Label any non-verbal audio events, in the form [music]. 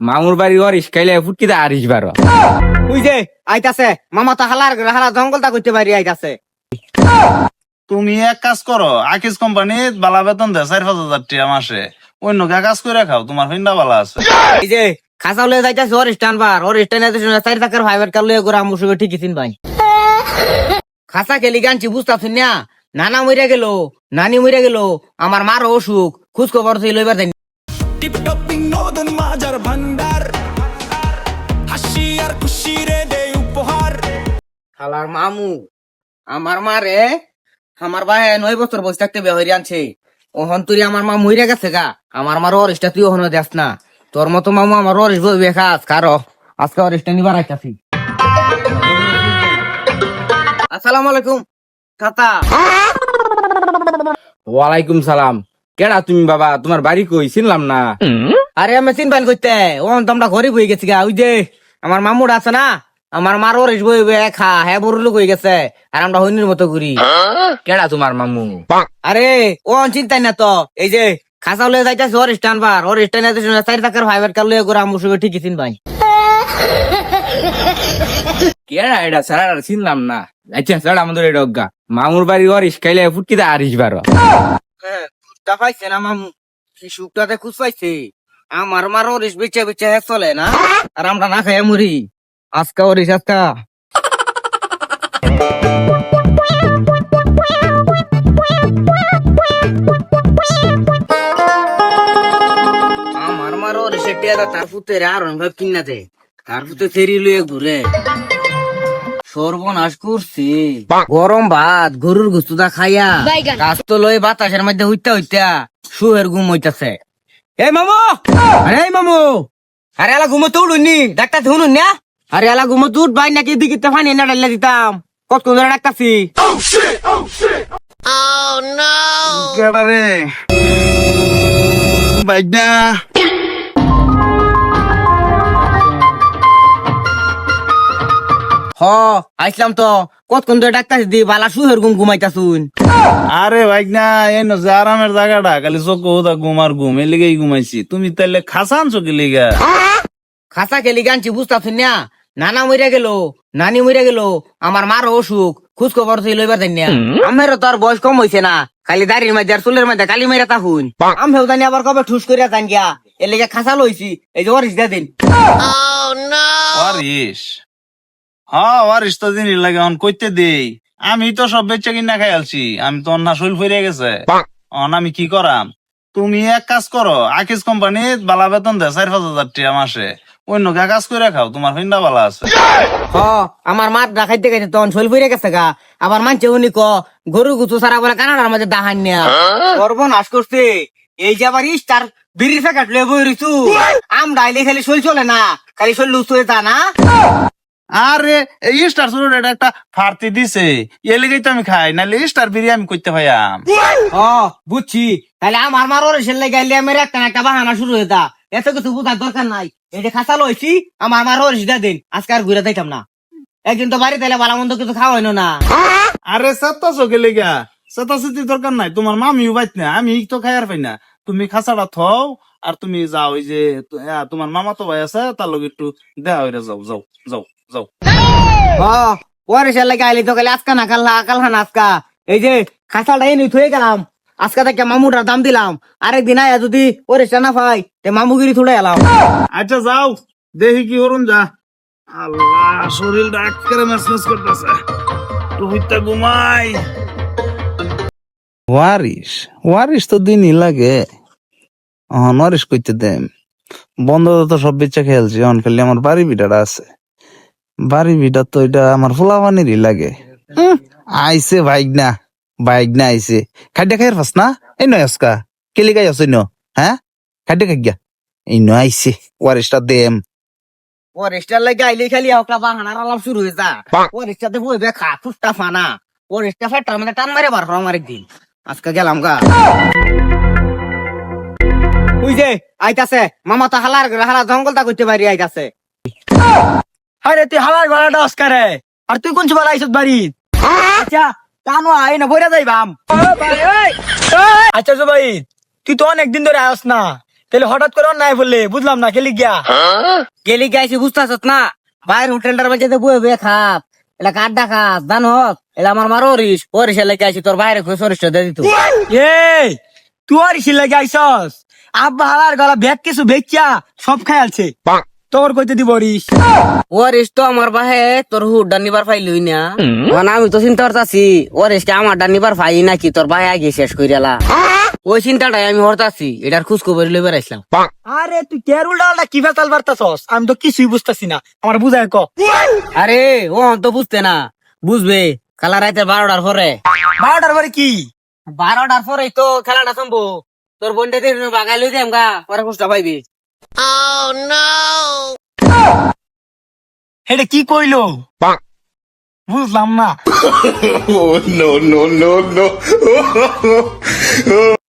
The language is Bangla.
মামুর বাড়ি ওর ইসকাইলে ফুটকিতে আরিস বারো ওই যে আইতাছে। মামা তো হালার হালা জঙ্গলটা করতে পারি আইতাছে। তুমি এক কাজ করো আকিস কোম্পানি বালা বেতন দেয় চার পাঁচ হাজার টিয়া মাসে। অন্য কে কাজ করে খাও তোমার ফিন্ডা বালা আছে। এই যে খাসা লয়ে যাইতাছে ওর স্ট্যান্ড বার ওর স্ট্যান্ড চারি টাকার ফাইবার কাল লয়ে করে আমুর সঙ্গে ঠিকই চিন ভাই খাসা খেলি গানছি বুঝতাছেন না নানা মইরা গেল নানি মইরা গেল আমার মার অসুখ খোঁজ খবর সেই লইবার দেন টিপটপ বিনোদন মাজার ভান্ডার হাসি আর খুশি রে দে উপহার হালার মামু আমার মারে আমার ভাই নয় বছর বসে থাকতে বেহরি আনছে ওহন তুই আমার মা মইরা গেছে গা আমার মার অরিসটা তুই ওহন দেখ না তোর মতো মামু আমার অরিস বই বেখাস কারও আজকে অরিসটা নিবার আইতাছি আসসালামু আলাইকুম কাতা ওয়ালাইকুম সালাম কেডা তুমি বাবা? তোমার বাড়ি কই? চিনলাম না। আরে আমি চিনবান করতে ওহন তো আমরা গরিব হয়ে গেছি গা। ওই যে আমার মামুর আছে না? আমার মার বই খা হ্যাঁ বড় লোক হয়ে গেছে। আর আমরা হইনির মতো ঘুরি কেডা তোমার মামু? আরে ও চিন্তাই না তো। এই যে খাসা লয়ে যাইতাছে ওর স্ট্যান্ড বার। ওর স্ট্যান্ড চারি টাকার ফাইবার কাল লয়ে করে আমুর সঙ্গে ঠিকই চিন ভাই কেডা এটা? সারা চিনলাম না। আচ্ছা স্যার আমাদের এটা অজ্ঞা মামুর বাড়ি ওর ইসকাইলে ফুটকিতে আরিস বারো। হ্যাঁ। সুখটা পাইছে না মামু? কি সুখটাতে খুশ পাইছে? আমার মার ওরিস বেচে বেচে চলে না? আর আমরা না খাই মুড়ি আজকা ওরিস আজকা। আমার মার ওরিস টিয়া তার পুতে আর ভাব কিনা দে। তার পুতে ফেরি লুয়ে ঘুরে। সর্বনাশ করছি। গরম ভাত গরুর গুস্তুদা খাইয়া। কাজ তো লই বাতাসের মধ্যে হইতা হইতা সুহের ঘুম হইতাছে। এই মামু! আরে মামু! আরে আলা ঘুমো তো উড়ুনি ডাক্তার শুনুন না আরে আলা ঘুমো তো উঠ ভাই নাকি দিকে ফানি না ডাল্লা দিতাম। কত কোন ধরে রে? বাইডা হ আইসলাম তো। কত কোন ধরে ডাক্তার দি বালা সুহের ঘুম ঘুমাইতাছুন। আরে ভাইগনা এই ন যে আরামের জায়গাটা খালি চোখ হোদা ঘুম আর ঘুম এর লিগেই ঘুমাইছি। তুমি তাইলে খাসা আনছো কি লিগা? খাসা খেলি গানছি বুঝতাছুন না? নানা মইরা গেল নানি মইরা গেল আমার মার অসুখ খোঁজ খবর সেই লইবার দেন না। আমেরও তো আর বয়স কম হইছে না খালি দাড়ির মধ্যে আর চুলের মধ্যে কালি মেরা তাহুন। আমিও জানি আবার কবে ঠুস করিয়া জান গিয়া এর লেগে খাসা লইছি এই যে ওরিস দিন। ওয়ারিস হ্যাঁ ওয়ারিস তো দিনই লাগে অন কইতে দেই। আমি তো সব বেচে কিনা খাই আলছি আমি তো অন্য শৈল ফিরে গেছে। অন আমি কি করাম? তুমি এক কাজ করো আকিস কোম্পানি বালা বেতন দেয় চার পাঁচ হাজার টিয়া মাসে। অন্য কাজ করে খাও তোমার ফিন্ডা বালা আছে। হ আমার মার দেখাইতে গেছে তখন শৈল ফিরে গেছে গা। আবার মানছে উনি ক গরু গুছু সারা বলে কানাডার মধ্যে দাহান নিয়া। সর্বনাশ করছে। এই যে আবার ইস্টার বিড়ির প্যাকেট লয়ে বই আমরা আইলে খালি শৈল চলে না খালি শৈল লুচ হয়ে তা না। আরে এই স্টার এটা একটা ফার্তি দিছে। এ লেগেই তো আমি খাই নাহলে স্টার বিরিয়ানি আমি করতে ও বুঝছি। তাহলে আমার আমার একটা একটা বাহানা শুরু হয়ে এত কিছু বুঝার দরকার নাই। যে খাসা লইছি আমার মার ওরে সিধা দিন। আজকে আর ঘুরে যাইতাম না। একদিন তো বাড়ি তাইলে ভালো মন্দ কিছু খাওয়াই না। আরে সাতটা চোখে লেগা সাতা সিটি দরকার নাই। তোমার মামিও বাইত না আমি তো খাই আর পাই না। তুমি খাসাটা থও আর তুমি যাও ওই যে তোমার মামা তো ভাই আছে তার লগে একটু দেখা হইরা যাও যাও যাও যাও। ওরে সেলে গাইলে তো খালি আজকা না খাল্লা কালহা না আজকা। এই যে খাসাটা এনে থুয়ে গেলাম আজকা থেকে মামুটার দাম দিলাম। আরেকদিন আয়া যদি ওরে না পাই তে মামুগিরি থুড়ে এলাম। আচ্ছা যাও দেখি কি করুন যা। আল্লাহ শরীর ডাক্তারে মেসমেস করতেছে। তো হইতা ঘুমাই। ওয়ারিস ওয়ারিস তো দিনই লাগে। ওয়ারিস কইতে দেম বন্ধ তো সব বেচা খেলছি অন খালি আমার বাড়ি বিটাটা আছে। বাড়ি বিটা তো এটা আমার ফুলাবানিরই লাগে। আইছে বাইক না বাইক না আইছে। খাদ্য খাইর ফাস না? এই নয় আজকা, কেলি গাই ন? হ্যাঁ? খাদ্য খাই গিয়া। এই নয় আইছে, ওয়ারিসটা দেম। ওরেস্টার লাগে আইলে খালি একটা বাহানার আলাপ শুরু হয়ে যা। ওরেস্টাতে বইবে খা ফুসটা ফানা। ওরেস্টা ফেটার মধ্যে টান মারে বার আমার একদিন। আজকে গেলাম গা। যে আইতাছে। মামা তো হালার হালা জঙ্গলটা করতে পারি আইতাছে। আরে তুই হালার গলাটা অস্কারে আর তুই কোন সময় আইসত বাড়ি? আচ্ছা কানো আই না বইরা যাইবাম আচ্ছা জো ভাই তুই তো অনেক দিন ধরে আস না। তাহলে হঠাৎ করে নাই বললে বুঝলাম না খেলি গিয়া। গেলি গাইছি বুঝতেছ না? বাইরের হোটেলটার মধ্যে বয়ে বয়ে খাপ এটা কাড্ডা খাপ জানত এটা আমার মার অরিস অরিস লেগে আইছি তোর বাইরে খুঁজে অরিস দিয়ে দিত। এই তুই আর ইসির লাগে আইসস আব্বা হালার গলা ব্যাগ কিছু বেচিয়া সব খাইলছে তোর কইতে দিব রিস। ওরিস তো আমার বাহে তোর হুডটা নিবার পাইলই না। মানে আমি তো চিন্তা করতাছি ওরিস কে আমার নিবার পাই নাকি তোর বাহে আগে শেষ করিয়ালা ওই চিন্তাটাই আমি হরতাছি এটার খোঁজ খবর লই বেড়াইছিলাম আরে তুই কেরুল ডালটা কি ফেতাল বার্তাছস আমি তো কিছুই বুঝতাছি না। আমার বুঝায় ক। আরে ও তো বুঝতে না। বুঝবে খেলা রাইতে বারোটার পরে। বারোটার পরে কি? বারোটার পরে তো খেলাটা সম্ভব। তোর বোনটা দিয়ে বাগাই লই দেম গা পরে কষ্ট পাইবি। এটা কি কইলো? বুঝলাম না। No no no no no [laughs]